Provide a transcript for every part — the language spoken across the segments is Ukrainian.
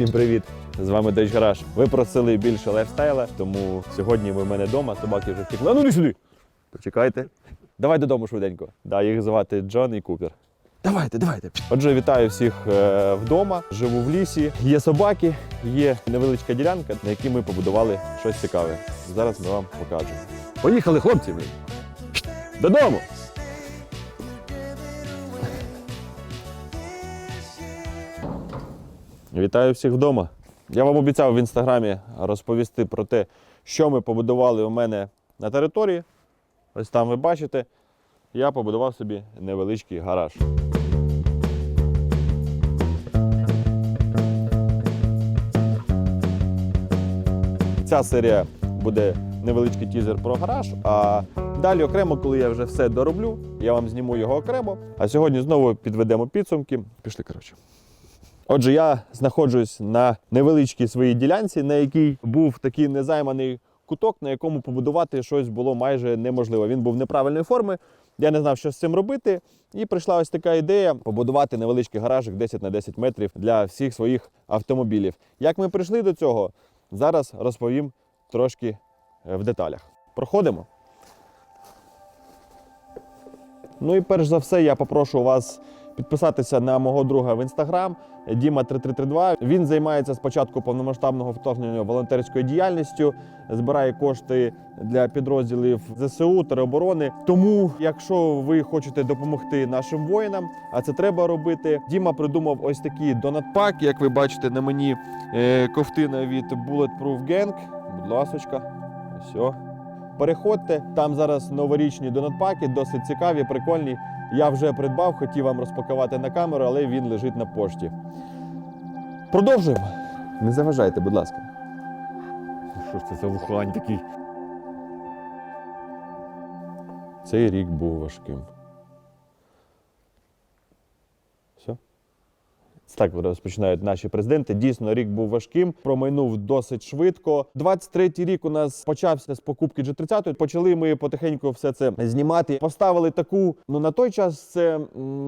Всім привіт! З вами Деш Гараж. Ви просили більше лайфстайла, тому сьогодні ви в мене вдома, собаки вже втекли. А ну не сюди! Почекайте. Давай додому швиденько. Да, їх звати Джон і Купер. Давайте, давайте. Отже, вітаю всіх е, вдома. Живу в лісі. Є собаки, є невеличка ділянка, на якій ми побудували щось цікаве. Зараз ми вам покажемо. Поїхали, хлопці! блін. Додому! Вітаю всіх вдома. Я вам обіцяв в інстаграмі розповісти про те, що ми побудували у мене на території. Ось там ви бачите, я побудував собі невеличкий гараж. Ця серія буде невеличкий тізер про гараж. А далі окремо, коли я вже все дороблю, я вам зніму його окремо. А сьогодні знову підведемо підсумки. Пішли, коротше. Отже, я знаходжусь на невеличкій своїй ділянці, на якій був такий незайманий куток, на якому побудувати щось було майже неможливо. Він був неправильної форми. Я не знав, що з цим робити. І прийшла ось така ідея побудувати невеличкий гаражик 10 на 10 метрів для всіх своїх автомобілів. Як ми прийшли до цього, зараз розповім трошки е, в деталях. Проходимо. Ну і перш за все, я попрошу вас підписатися на мого друга в інстаграм Діма 3332. Він займається спочатку повномасштабного вторгнення волонтерською діяльністю, збирає кошти для підрозділів ЗСУ тероборони. Тому, якщо ви хочете допомогти нашим воїнам, а це треба робити. Діма придумав ось такий донатпак. Як ви бачите на мені е, ковтина від Bulletproof Gang. Будь ласочка, все. Переходьте, там зараз новорічні донатпаки, досить цікаві, прикольні. Я вже придбав, хотів вам розпакувати на камеру, але він лежить на пошті. Продовжуємо. Не заважайте, будь ласка. Що ж це за вухань такий? Цей рік був важким. Так розпочинають наші президенти. Дійсно, рік був важким, промайнув досить швидко. 23-й рік у нас почався з покупки G30. Почали ми потихеньку все це знімати. Поставили таку, ну на той час це,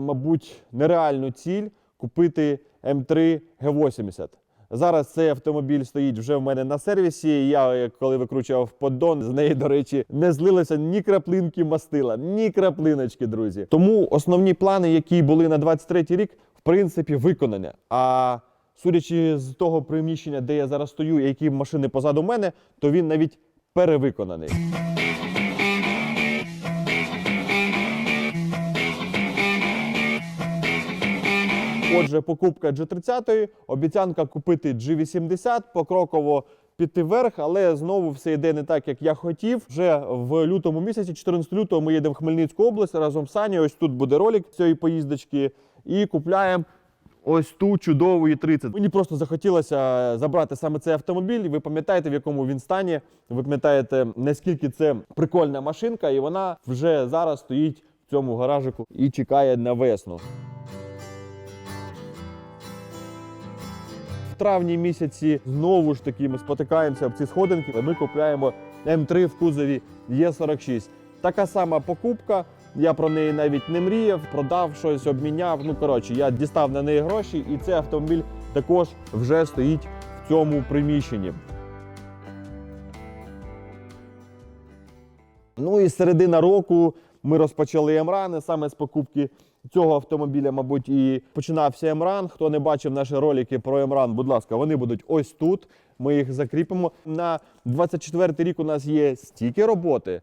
мабуть, нереальну ціль купити М3 Г80. Зараз цей автомобіль стоїть вже в мене на сервісі. Я, коли викручував поддон, з неї, до речі, не злилося ні краплинки мастила, ні краплиночки, друзі. Тому основні плани, які були на 23-й рік, принципі, виконані. А судячи з того приміщення, де я зараз стою, і які машини позаду мене, то він навіть перевиконаний. Отже, покупка G30, обіцянка купити G80, покроково піти вверх, але знову все йде не так, як я хотів. Вже в лютому місяці, 14 лютого, ми їдемо в Хмельницьку область разом з Санєю. Ось тут буде ролик цієї поїздочки. І купляємо ось ту чудову І30. Мені просто захотілося забрати саме цей автомобіль. Ви пам'ятаєте, в якому він стані. Ви пам'ятаєте, наскільки це прикольна машинка, і вона вже зараз стоїть в цьому гаражику і чекає на весну. В травні місяці знову ж таки ми спотикаємося об ці сходинки. Ми купляємо М3 в кузові Е46. Така сама покупка. Я про неї навіть не мріяв, продав щось, обміняв. Ну коротше, я дістав на неї гроші, і цей автомобіль також вже стоїть в цьому приміщенні. Ну і середина року ми розпочали Емрани саме з покупки цього автомобіля, мабуть, і починався Емран. Хто не бачив наші ролики про Емран, будь ласка, вони будуть ось тут. Ми їх закріпимо. На 24 рік у нас є стільки роботи.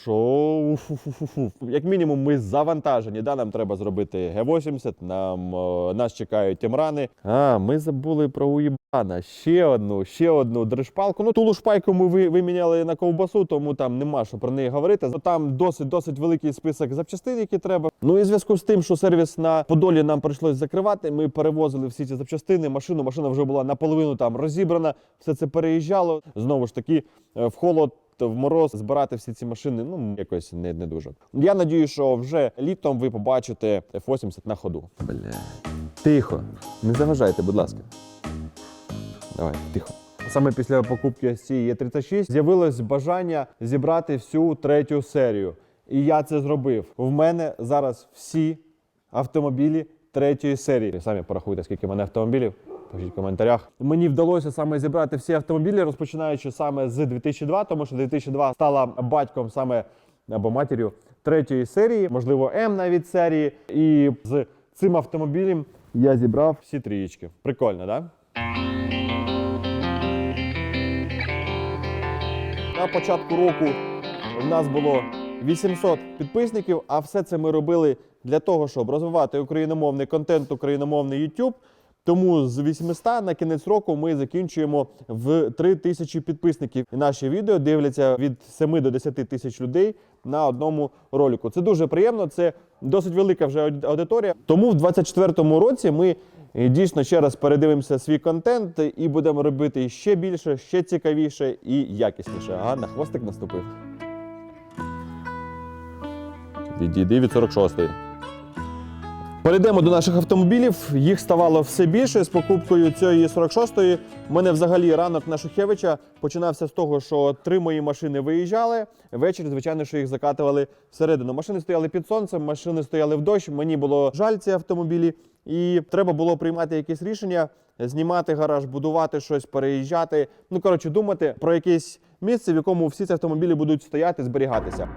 Що як мінімум, ми завантажені. Да? Нам треба зробити Г-80, нам е, нас чекають Емрани. А, ми забули про уїбана. Ще одну, ще одну дрижпалку. Ну, ту лушпайку ми ви- виміняли на ковбасу, тому там нема що про неї говорити. Там досить досить великий список запчастин, які треба. Ну і в зв'язку з тим, що сервіс на Подолі нам прийшлось закривати. Ми перевозили всі ці запчастини. Машину, машина вже була наполовину там розібрана. Все це переїжджало. Знову ж таки, е, в холод. В мороз збирати всі ці машини ну якось не, не дуже. Я надію, що вже літом ви побачите F80 на ходу. Бля. Тихо, не заважайте, будь ласка. Давай, тихо. Саме після покупки цієї Е36 з'явилось бажання зібрати всю третю серію. І я це зробив. В мене зараз всі автомобілі третьої серії. Самі порахуйте, скільки в мене автомобілів. Пишіть в коментарях. Мені вдалося саме зібрати всі автомобілі, розпочинаючи саме з 2002, тому що 2002 стала батьком саме або матір'ю третьої серії, можливо, М навіть серії. І з цим автомобілем я зібрав всі трієчки. Прикольно, так? Да? На початку року в нас було 800 підписників, а все це ми робили для того, щоб розвивати україномовний контент, україномовний YouTube. Тому з 800 на кінець року ми закінчуємо в 3 тисячі підписників. І наші відео дивляться від 7 до 10 тисяч людей на одному ролику. Це дуже приємно, це досить велика вже аудиторія. Тому в 2024 році ми е, дійсно ще раз передивимося свій контент і будемо робити ще більше, ще цікавіше і якісніше. Ага, на хвостик наступив. Відійди від 46-ї. Перейдемо до наших автомобілів. Їх ставало все більше з покупкою цієї 46-ї. У мене взагалі ранок на Шухевича починався з того, що три мої машини виїжджали. Ввечері, звичайно, що їх закатували всередину. Машини стояли під сонцем, машини стояли в дощ. Мені було жаль ці автомобілі, і треба було приймати якісь рішення, знімати гараж, будувати щось, переїжджати. Ну коротше, думати про якесь місце, в якому всі ці автомобілі будуть стояти, зберігатися.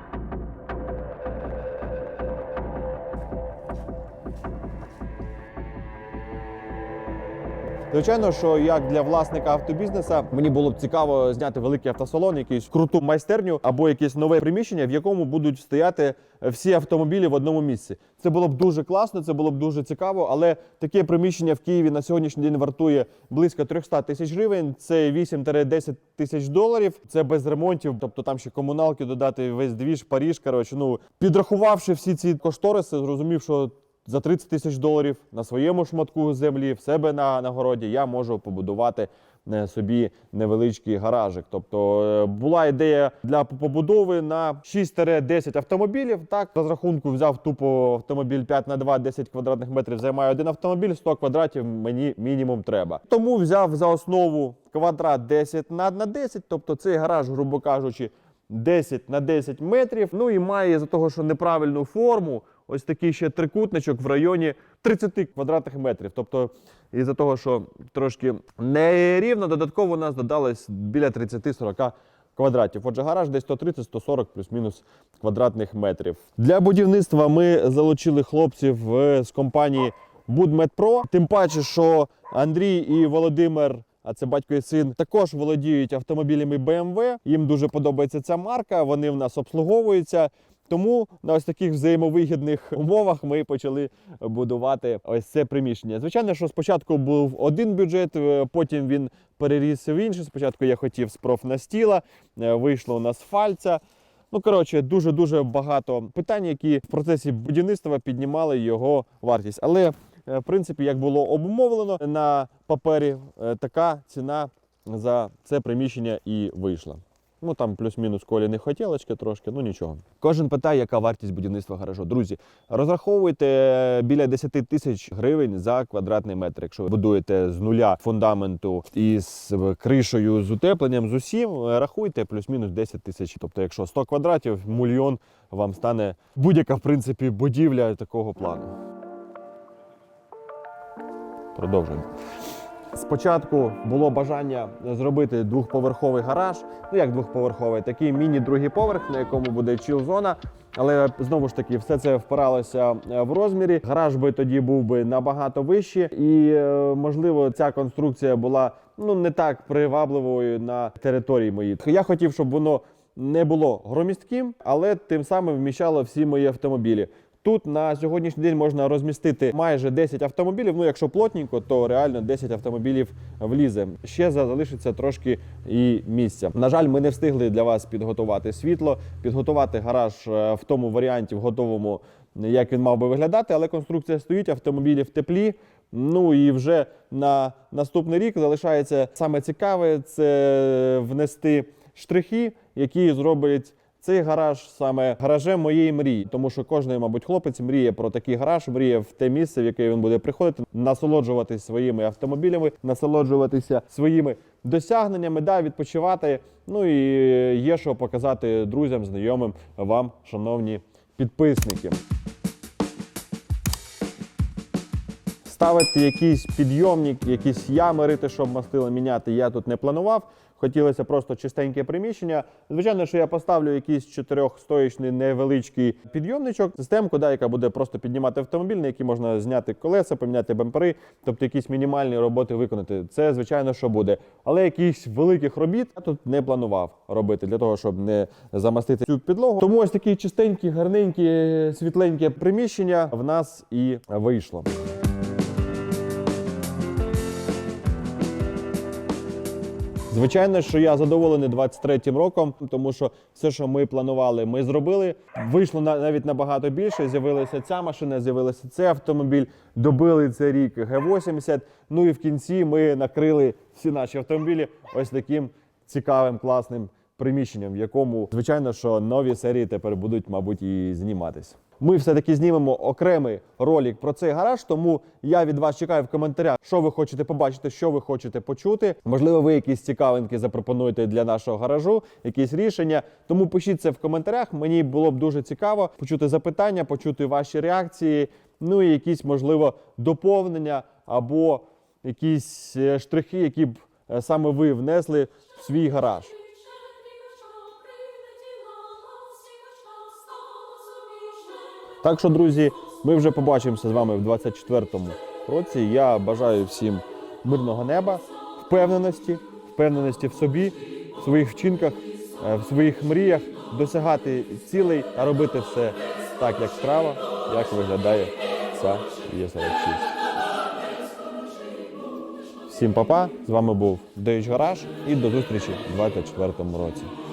Звичайно, що як для власника автобізнеса мені було б цікаво зняти великий автосалон, якийсь круту майстерню або якесь нове приміщення, в якому будуть стояти всі автомобілі в одному місці. Це було б дуже класно, це було б дуже цікаво. Але таке приміщення в Києві на сьогоднішній день вартує близько 300 тисяч гривень. Це 8-10 тисяч доларів. Це без ремонтів, тобто там ще комуналки додати весь двіж, Паріж. Коротше, ну підрахувавши всі ці кошториси, зрозумів, що за 30 тисяч доларів на своєму шматку землі в себе на, на городі я можу побудувати е, собі невеличкий гаражик. Тобто е, була ідея для побудови на 6-10 автомобілів. Так, розрахунку взяв тупо автомобіль 5 на 2, 10 квадратних метрів займає один автомобіль, 100 квадратів мені мінімум треба. Тому взяв за основу квадрат 10 на на 10, тобто цей гараж, грубо кажучи, 10 на 10 метрів. Ну і має за того, що неправильну форму. Ось такий ще трикутничок в районі 30 квадратних метрів. Тобто, із-за того, що трошки нерівно, додатково у нас додалось біля 30-40 квадратів. Отже, гараж десь 130-140 плюс-мінус квадратних метрів. Для будівництва ми залучили хлопців з компанії Будмедпро. Тим паче, що Андрій і Володимир. А це батько і син також володіють автомобілями BMW. Їм дуже подобається ця марка. Вони в нас обслуговуються. Тому на ось таких взаємовигідних умовах ми почали будувати ось це приміщення. Звичайно, що спочатку був один бюджет, е, потім він переріс в інший. Спочатку я хотів з профнастіла, е, вийшло у нас фальця. Ну, коротше, дуже дуже багато питань, які в процесі будівництва піднімали його вартість. Але е, в принципі, як було обумовлено на папері, така ціна за це приміщення і вийшла. Ну там плюс-мінус коліни хотілочки трошки, ну нічого. Кожен питає, яка вартість будівництва гаражу. Друзі, розраховуйте біля 10 тисяч гривень за квадратний метр. Якщо ви будуєте з нуля фундаменту із кришею, з утепленням, з усім, рахуйте плюс-мінус 10 тисяч. Тобто, якщо 100 квадратів, мільйон вам стане будь-яка в принципі будівля такого плану. Продовжуємо. Спочатку було бажання зробити двохповерховий гараж. Ну як двохповерховий, такий міні-другий поверх, на якому буде чіл-зона. Але знову ж таки, все це впиралося е, в розмірі. Гараж би тоді був би набагато вищий, і е, можливо ця конструкція була ну не так привабливою на території моїй. Я хотів, щоб воно не було громістким, але тим самим вміщало всі мої автомобілі. Тут на сьогоднішній день можна розмістити майже 10 автомобілів. Ну, якщо плотненько, то реально 10 автомобілів влізе. Ще залишиться трошки і місця. На жаль, ми не встигли для вас підготувати світло, підготувати гараж е, в тому варіанті, в готовому, як він мав би виглядати, але конструкція стоїть, автомобілі в теплі. Ну і вже на наступний рік залишається саме цікаве це внести штрихи, які зроблять цей гараж саме гаражем моєї мрії, тому що кожен, мабуть, хлопець мріє про такий гараж, мріє в те місце, в яке він буде приходити, насолоджуватись своїми автомобілями, насолоджуватися своїми досягненнями, да, відпочивати. Ну і є що показати друзям, знайомим вам, шановні підписники. Ставити якийсь підйомник, якісь ями рити, щоб мастило міняти, я тут не планував. Хотілося просто чистеньке приміщення. Звичайно, що я поставлю якийсь чотирьохстоїчний невеличкий підйомничок, системку, да, яка буде просто піднімати автомобіль, на який можна зняти колеса, поміняти бампери, тобто якісь мінімальні роботи виконати. Це звичайно, що буде. Але якихось великих робіт я тут не планував робити для того, щоб не замастити цю підлогу. Тому ось такі чистенькі, гарненькі, світленькі приміщення в нас і вийшло. Звичайно, що я задоволений 23-м роком, тому що все, що ми планували, ми зробили. Вийшло на- навіть набагато більше. З'явилася ця машина, з'явилася цей автомобіль. Добили цей рік Г-80. Ну і в кінці ми накрили всі наші автомобілі ось таким цікавим, класним приміщенням, в якому, звичайно, що нові серії тепер будуть, мабуть, і зніматись. Ми все-таки знімемо окремий ролик про цей гараж, тому я від вас чекаю в коментарях, що ви хочете побачити, що ви хочете почути. Можливо, ви якісь цікавинки запропонуєте для нашого гаражу, якісь рішення. Тому пишіть це в коментарях. Мені було б дуже цікаво почути запитання, почути ваші реакції, ну і якісь, можливо, доповнення або якісь е, штрихи, які б е, саме ви внесли в свій гараж. Так що, друзі, ми вже побачимося з вами в 24-му році. Я бажаю всім мирного неба, впевненості, впевненості в собі, в своїх вчинках, е, в своїх мріях, досягати цілей та робити все так, як справа, як виглядає ця Є46. Всім па-па, з вами був Дейч Гараж і до зустрічі в 24-му році.